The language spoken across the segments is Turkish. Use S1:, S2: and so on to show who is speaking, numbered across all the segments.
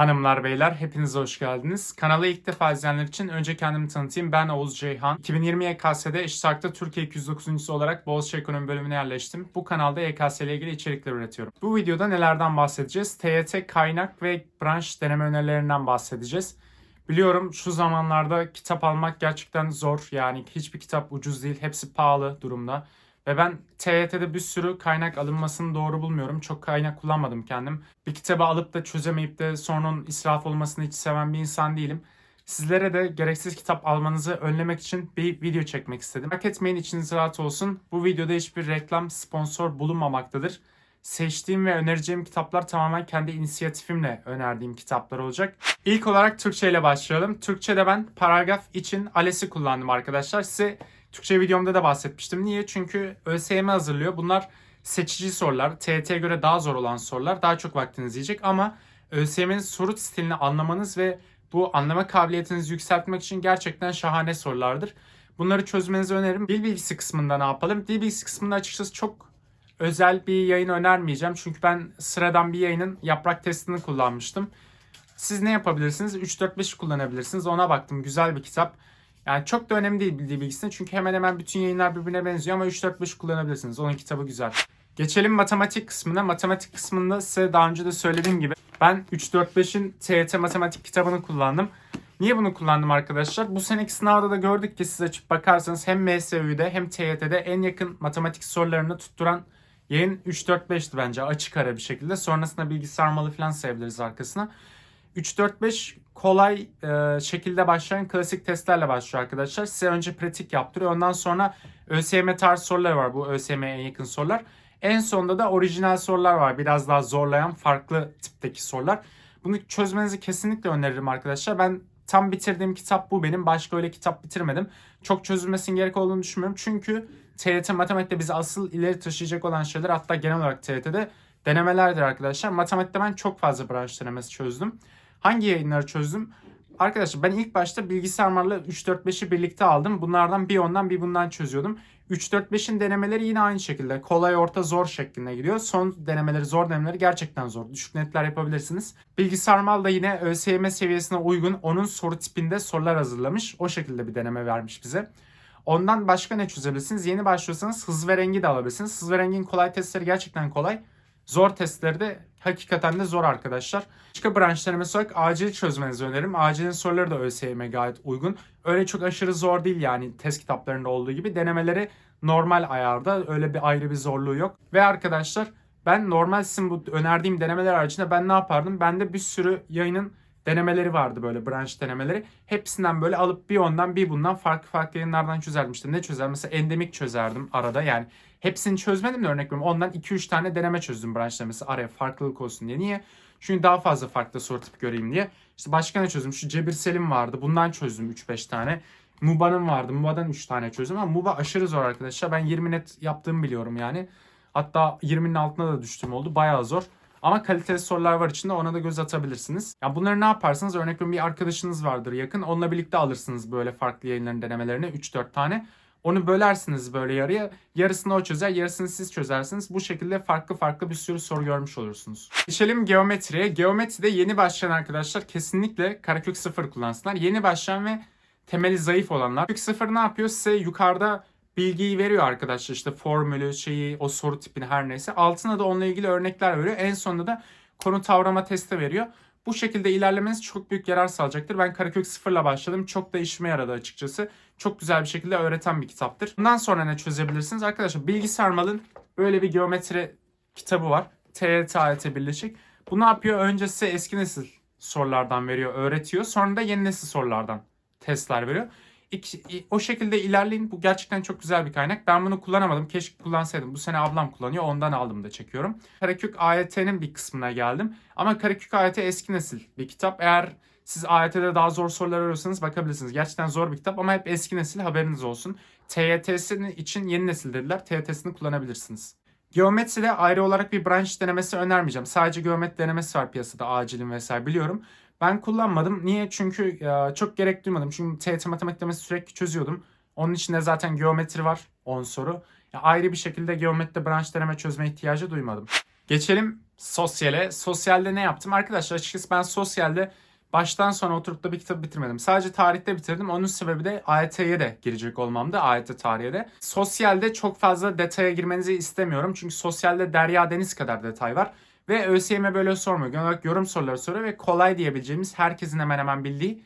S1: Hanımlar beyler hepiniz hoş geldiniz. Kanala ilk defa izleyenler için önce kendimi tanıtayım. Ben Oğuz Ceyhan. 2020 YKS'de Eşitak'ta Türkiye 209. olarak Boğaziçi Ekonomi bölümüne yerleştim. Bu kanalda YKS ile ilgili içerikler üretiyorum. Bu videoda nelerden bahsedeceğiz? TYT kaynak ve branş deneme önerilerinden bahsedeceğiz. Biliyorum şu zamanlarda kitap almak gerçekten zor. Yani hiçbir kitap ucuz değil. Hepsi pahalı durumda. Ve ben TYT'de bir sürü kaynak alınmasını doğru bulmuyorum. Çok kaynak kullanmadım kendim. Bir kitabı alıp da çözemeyip de sonra onun israf olmasını hiç seven bir insan değilim. Sizlere de gereksiz kitap almanızı önlemek için bir video çekmek istedim. Merak etmeyin içiniz rahat olsun. Bu videoda hiçbir reklam, sponsor bulunmamaktadır. Seçtiğim ve önereceğim kitaplar tamamen kendi inisiyatifimle önerdiğim kitaplar olacak. İlk olarak Türkçe ile başlayalım. Türkçe'de ben paragraf için ALES'i kullandım arkadaşlar. Size Türkçe videomda da bahsetmiştim. Niye? Çünkü ÖSYM hazırlıyor. Bunlar seçici sorular. TYT'ye göre daha zor olan sorular. Daha çok vaktinizi yiyecek ama ÖSYM'nin soru stilini anlamanız ve bu anlama kabiliyetinizi yükseltmek için gerçekten şahane sorulardır. Bunları çözmenizi öneririm. Dil bilgisi kısmında ne yapalım? Dil bilgisi kısmında açıkçası çok özel bir yayın önermeyeceğim. Çünkü ben sıradan bir yayının yaprak testini kullanmıştım. Siz ne yapabilirsiniz? 3-4-5 kullanabilirsiniz. Ona baktım. Güzel bir kitap. Yani çok da önemli değil dil bilgisinde. Çünkü hemen hemen bütün yayınlar birbirine benziyor ama 3-4-5 kullanabilirsiniz. Onun kitabı güzel. Geçelim matematik kısmına. Matematik kısmında size daha önce de söylediğim gibi ben 3-4-5'in TYT matematik kitabını kullandım. Niye bunu kullandım arkadaşlar? Bu seneki sınavda da gördük ki siz açıp bakarsanız hem MSÜ'de hem TYT'de en yakın matematik sorularını tutturan yayın 3-4-5'ti bence açık ara bir şekilde. Sonrasında bilgi sarmalı falan sayabiliriz arkasına. 3-4-5 kolay e, şekilde başlayan klasik testlerle başlıyor arkadaşlar. Size önce pratik yaptırıyor. Ondan sonra ÖSYM tarzı sorular var. Bu ÖSYM'ye en yakın sorular. En sonunda da orijinal sorular var. Biraz daha zorlayan farklı tipteki sorular. Bunu çözmenizi kesinlikle öneririm arkadaşlar. Ben tam bitirdiğim kitap bu benim. Başka öyle kitap bitirmedim. Çok çözülmesinin gerek olduğunu düşünmüyorum. Çünkü TYT matematikte bizi asıl ileri taşıyacak olan şeyler hatta genel olarak TYT'de denemelerdir arkadaşlar. Matematikte ben çok fazla branş denemesi çözdüm. Hangi yayınları çözdüm? Arkadaşlar ben ilk başta bilgisayarlarla 3-4-5'i birlikte aldım. Bunlardan bir ondan bir bundan çözüyordum. 3-4-5'in denemeleri yine aynı şekilde. Kolay, orta, zor şeklinde gidiyor. Son denemeleri, zor denemeleri gerçekten zor. Düşük netler yapabilirsiniz. Bilgisayar da yine ÖSYM seviyesine uygun onun soru tipinde sorular hazırlamış. O şekilde bir deneme vermiş bize. Ondan başka ne çözebilirsiniz? Yeni başlıyorsanız hız ve rengi de alabilirsiniz. Hız ve rengin kolay testleri gerçekten kolay. Zor testleri de hakikaten de zor arkadaşlar. Başka branş denemesi olarak acil çözmenizi öneririm. Acilin soruları da ÖSYM'e gayet uygun. Öyle çok aşırı zor değil yani test kitaplarında olduğu gibi. Denemeleri normal ayarda. Öyle bir ayrı bir zorluğu yok. Ve arkadaşlar ben normal sizin bu önerdiğim denemeler haricinde ben ne yapardım? Bende bir sürü yayının denemeleri vardı böyle branş denemeleri. Hepsinden böyle alıp bir ondan bir bundan farklı farklı yayınlardan çözerdim. İşte ne çözer? Mesela endemik çözerdim arada yani. Hepsini çözmedim de örnek veriyorum. Ondan 2-3 tane deneme çözdüm branş denemesi araya farklılık olsun diye. Niye? Çünkü daha fazla farklı soru tipi göreyim diye. İşte başka ne çözdüm? Şu Cebir Selim vardı. Bundan çözdüm 3-5 tane. Muba'nın vardı. Muba'dan 3 tane çözdüm ama Muba aşırı zor arkadaşlar. Ben 20 net yaptığımı biliyorum yani. Hatta 20'nin altına da düştüğüm oldu. Bayağı zor. Ama kaliteli sorular var içinde ona da göz atabilirsiniz. Ya bunları ne yaparsınız? Örnek veriyorum bir arkadaşınız vardır yakın. Onunla birlikte alırsınız böyle farklı yayınların denemelerini 3-4 tane. Onu bölersiniz böyle yarıya. Yarısını o çözer, yarısını siz çözersiniz. Bu şekilde farklı farklı bir sürü soru görmüş olursunuz. Geçelim geometriye. Geometride yeni başlayan arkadaşlar kesinlikle karekök 0 kullansınlar. Yeni başlayan ve temeli zayıf olanlar. Karekök 0 ne yapıyor? Size yukarıda bilgiyi veriyor arkadaşlar. İşte formülü, şeyi, o soru tipini her neyse. Altına da onunla ilgili örnekler veriyor. En sonunda da konu tavrama testi veriyor. Bu şekilde ilerlemeniz çok büyük yarar sağlayacaktır. Ben Karakök 0 ile başladım. Çok da işime yaradı açıkçası. Çok güzel bir şekilde öğreten bir kitaptır. Bundan sonra ne çözebilirsiniz? Arkadaşlar Bilgi Sarmal'ın böyle bir geometri kitabı var. TYT AYT birleşik. Bu ne yapıyor? Önce size eski nesil sorulardan veriyor, öğretiyor. Sonra da yeni nesil sorulardan testler veriyor. O şekilde ilerleyin. Bu gerçekten çok güzel bir kaynak. Ben bunu kullanamadım. Keşke kullansaydım. Bu sene ablam kullanıyor. Ondan aldım da çekiyorum. Karakök AYT'nin bir kısmına geldim. Ama Karakök AYT eski nesil bir kitap. Eğer siz AYT'de daha zor sorular arıyorsanız bakabilirsiniz. Gerçekten zor bir kitap ama hep eski nesil haberiniz olsun. TYT'sinin için yeni nesil dediler. TYT'sini kullanabilirsiniz. Geometride ayrı olarak bir branş denemesi önermeyeceğim. Sadece geometri denemesi var piyasada acilin vesaire biliyorum. Ben kullanmadım. Niye? Çünkü ya, çok gerek duymadım. Çünkü TYT matematik demesi sürekli çözüyordum. Onun içinde zaten geometri var 10 soru. Ya, ayrı bir şekilde geometride branş deneme çözme ihtiyacı duymadım. Geçelim sosyale. Sosyalde ne yaptım? Arkadaşlar açıkçası ben sosyalde baştan sona oturup da bir kitabı bitirmedim. Sadece tarihte bitirdim. Onun sebebi de AYT'ye de girecek olmamdı. AYT tarihe de. Sosyalde çok fazla detaya girmenizi istemiyorum. Çünkü sosyalde derya deniz kadar detay var. Ve ÖSYM böyle sormuyor. Genel olarak yorum soruları soruyor ve kolay diyebileceğimiz herkesin hemen hemen bildiği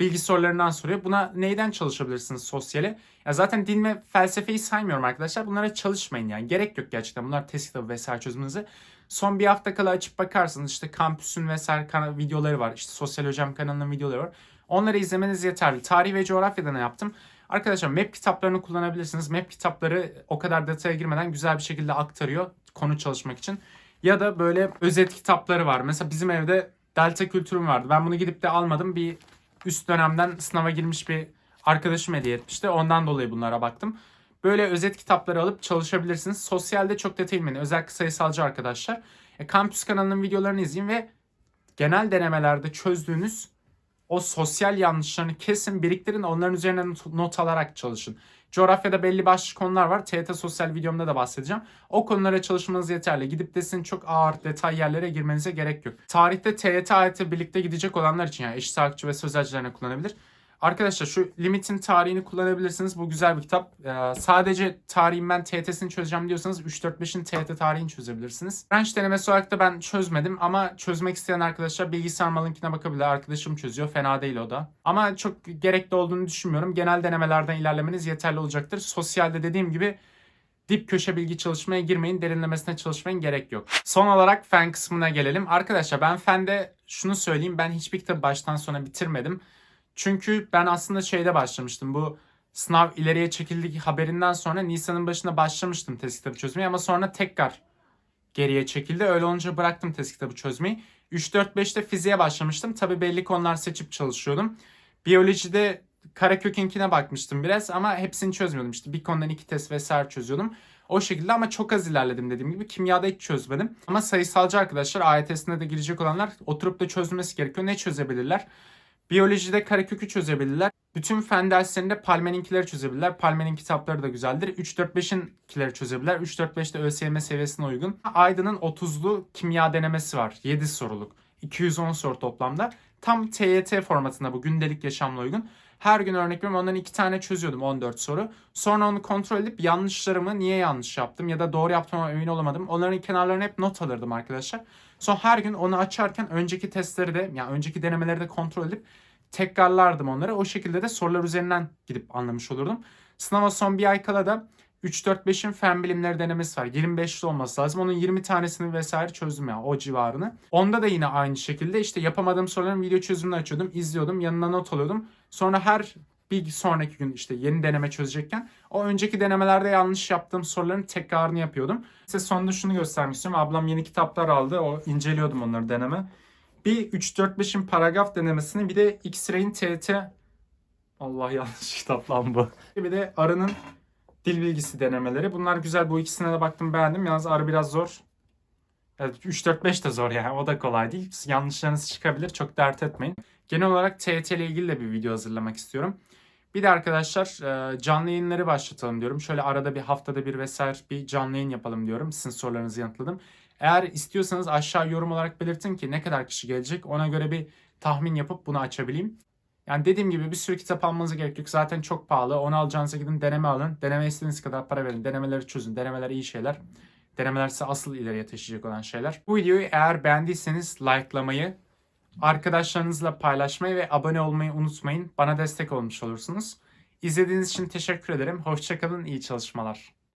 S1: bilgi sorularından soruyor. Buna neyden çalışabilirsiniz sosyale? Ya zaten din ve felsefeyi saymıyorum arkadaşlar. Bunlara çalışmayın yani. Gerek yok gerçekten. Bunlar test kitabı vesaire çözümünüzü. Son bir hafta kala açıp bakarsınız. işte kampüsün vesaire kana- videoları var. İşte Sosyal Hocam kanalının videoları var. Onları izlemeniz yeterli. Tarih ve coğrafyada ne yaptım? Arkadaşlar map kitaplarını kullanabilirsiniz. Map kitapları o kadar detaya girmeden güzel bir şekilde aktarıyor konu çalışmak için. Ya da böyle özet kitapları var. Mesela bizim evde Delta kültürüm vardı. Ben bunu gidip de almadım. Bir üst dönemden sınava girmiş bir arkadaşım hediye etmişti. Ondan dolayı bunlara baktım. Böyle özet kitapları alıp çalışabilirsiniz. Sosyalde çok detay bilmeyin. Özellikle sayısalcı arkadaşlar. E, Kampüs kanalının videolarını izleyin ve genel denemelerde çözdüğünüz o sosyal yanlışlarını kesin biriktirin. Onların üzerine not- alarak çalışın. Coğrafyada belli başlı konular var. TYT sosyal videomda da bahsedeceğim. O konulara çalışmanız yeterli. Gidip de sizin çok ağır detay yerlere girmenize gerek yok. Tarihte TYT, AYT birlikte gidecek olanlar için yani eşit ve sözelcilerine kullanabilir. Arkadaşlar şu limitin tarihini kullanabilirsiniz. Bu güzel bir kitap. Ee, sadece tarihin ben TYT'sini çözeceğim diyorsanız 3-4-5'in TYT tarihini çözebilirsiniz. French denemesi olarak da ben çözmedim ama çözmek isteyen arkadaşlar bilgisayar linkine bakabilir. Arkadaşım çözüyor. Fena değil o da. Ama çok gerekli olduğunu düşünmüyorum. Genel denemelerden ilerlemeniz yeterli olacaktır. Sosyalde dediğim gibi dip köşe bilgi çalışmaya girmeyin. Derinlemesine çalışmayın. Gerek yok. Son olarak fen kısmına gelelim. Arkadaşlar ben fende şunu söyleyeyim. Ben hiçbir kitabı baştan sona bitirmedim. Çünkü ben aslında şeyde başlamıştım. Bu sınav ileriye çekildiği haberinden sonra Nisan'ın başında başlamıştım test kitabı çözmeye ama sonra tekrar geriye çekildi. Öyle olunca bıraktım test kitabı çözmeyi. 3-4-5'te fiziğe başlamıştım. Tabii belli konular seçip çalışıyordum. Biyolojide Karakök'inkine bakmıştım biraz ama hepsini çözmüyordum. İşte bir konudan iki test vesaire çözüyordum. O şekilde ama çok az ilerledim dediğim gibi. Kimyada hiç çözmedim. Ama sayısalcı arkadaşlar AYT'sine de girecek olanlar oturup da çözmesi gerekiyor. Ne çözebilirler? Biyolojide karekökü çözebilirler. Bütün fen derslerinde Palme'ninkileri çözebilirler. Palme'nin kitapları da güzeldir. 3-4-5'inkileri çözebilirler. 3-4-5 de ÖSYM seviyesine uygun. Aydın'ın 30'lu kimya denemesi var. 7 soruluk. 210 soru toplamda. Tam TYT formatında bu gündelik yaşamla uygun. Her gün örnek veriyorum ondan iki tane çözüyordum 14 soru. Sonra onu kontrol edip yanlışlarımı niye yanlış yaptım ya da doğru yaptığıma emin olamadım. Onların kenarlarına hep not alırdım arkadaşlar. Sonra her gün onu açarken önceki testleri de yani önceki denemeleri de kontrol edip tekrarlardım onları. O şekilde de sorular üzerinden gidip anlamış olurdum. Sınava son bir ay kala da 3-4-5'in fen bilimleri denemesi var. 25'li olması lazım. Onun 20 tanesini vesaire çözdüm ya o civarını. Onda da yine aynı şekilde işte yapamadığım soruların video çözümünü açıyordum, izliyordum, yanına not alıyordum. Sonra her bir sonraki gün işte yeni deneme çözecekken o önceki denemelerde yanlış yaptığım soruların tekrarını yapıyordum. Size sonunda şunu göstermek istiyorum. Ablam yeni kitaplar aldı. O inceliyordum onları deneme. Bir 3-4-5'in paragraf denemesini bir de X-Ray'in TET Allah yanlış kitap lan bu. Bir de arının dil bilgisi denemeleri. Bunlar güzel. Bu ikisine de baktım beğendim. Yalnız arı biraz zor. Evet, 3-4-5 de zor yani. O da kolay değil. Yanlışlarınız çıkabilir. Çok dert etmeyin. Genel olarak TET ile ilgili de bir video hazırlamak istiyorum. Bir de arkadaşlar e, canlı yayınları başlatalım diyorum. Şöyle arada bir haftada bir vesaire bir canlı yayın yapalım diyorum. Sizin sorularınızı yanıtladım. Eğer istiyorsanız aşağı yorum olarak belirtin ki ne kadar kişi gelecek. Ona göre bir tahmin yapıp bunu açabileyim. Yani dediğim gibi bir sürü kitap almanıza gerek yok. Zaten çok pahalı. Onu alacağınıza gidin deneme alın. Deneme istediğiniz kadar para verin. Denemeleri çözün. Denemeler iyi şeyler. Denemeler ise asıl ileriye taşıyacak olan şeyler. Bu videoyu eğer beğendiyseniz likelamayı, arkadaşlarınızla paylaşmayı ve abone olmayı unutmayın. Bana destek olmuş olursunuz. İzlediğiniz için teşekkür ederim. Hoşçakalın, iyi çalışmalar.